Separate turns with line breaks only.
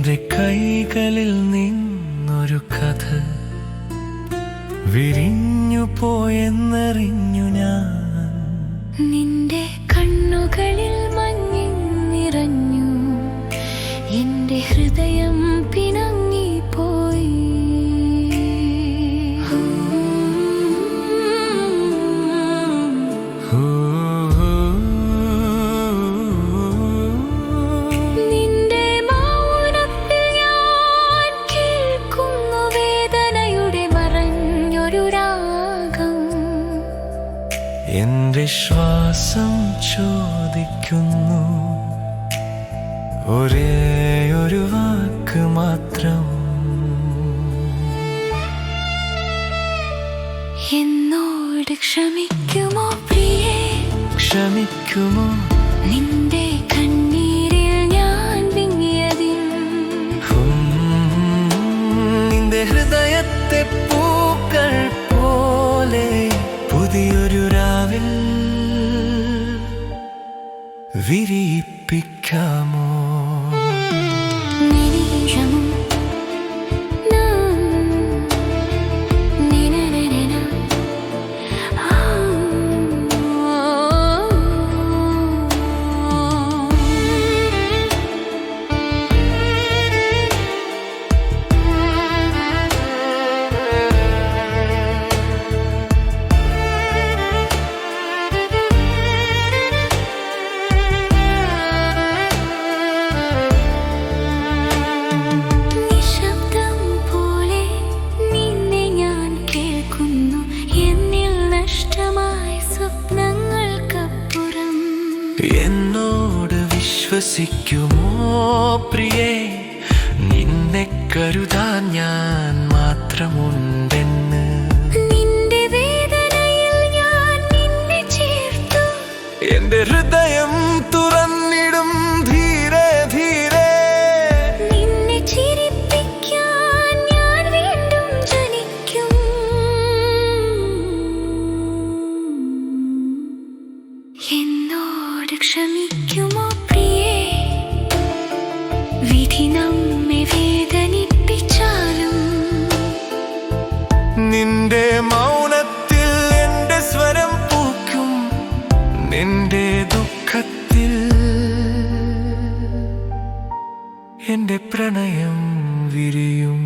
എന്റെ കൈകളിൽ നിന്നൊരു കഥ. വിരിഞ്ഞു പോയെന്നറിഞ്ഞു ഞാൻ.
നിന്റെ കണ്ണുകളിൽ എന്റെ
ശ്വാസം ചോദിക്കുന്നു. ഒരേ ഒരു വാക്ക് മാത്രം.
എന്നോട് ക്ഷമിക്കുമോ പ്രിയേ?
ക്ഷമിക്കുമോ?
നിന്റെ
വിരിയിപ്പിക്കാമോ? എന്നോട് വിശ്വസിക്കുമോ പ്രിയേ? നിന്നെ കരുതാൻ ഞാൻ മാത്രമുണ്ടെന്ന്.
നിന്റെ വേദനയിൽ ഞാൻ നിന്നെ ചേർത്തു.
എന്റെ ഹൃദയം
ക്ഷമിക്കുമോ പ്രിയേ വിധി നമ്മെ വേദനിപ്പിച്ചാലും
നിന്റെ മൗനത്തിൽ എന്റെ സ്വരം പൂക്കും. നിന്റെ ദുഃഖത്തിൽ എന്റെ പ്രണയം വിരിയും.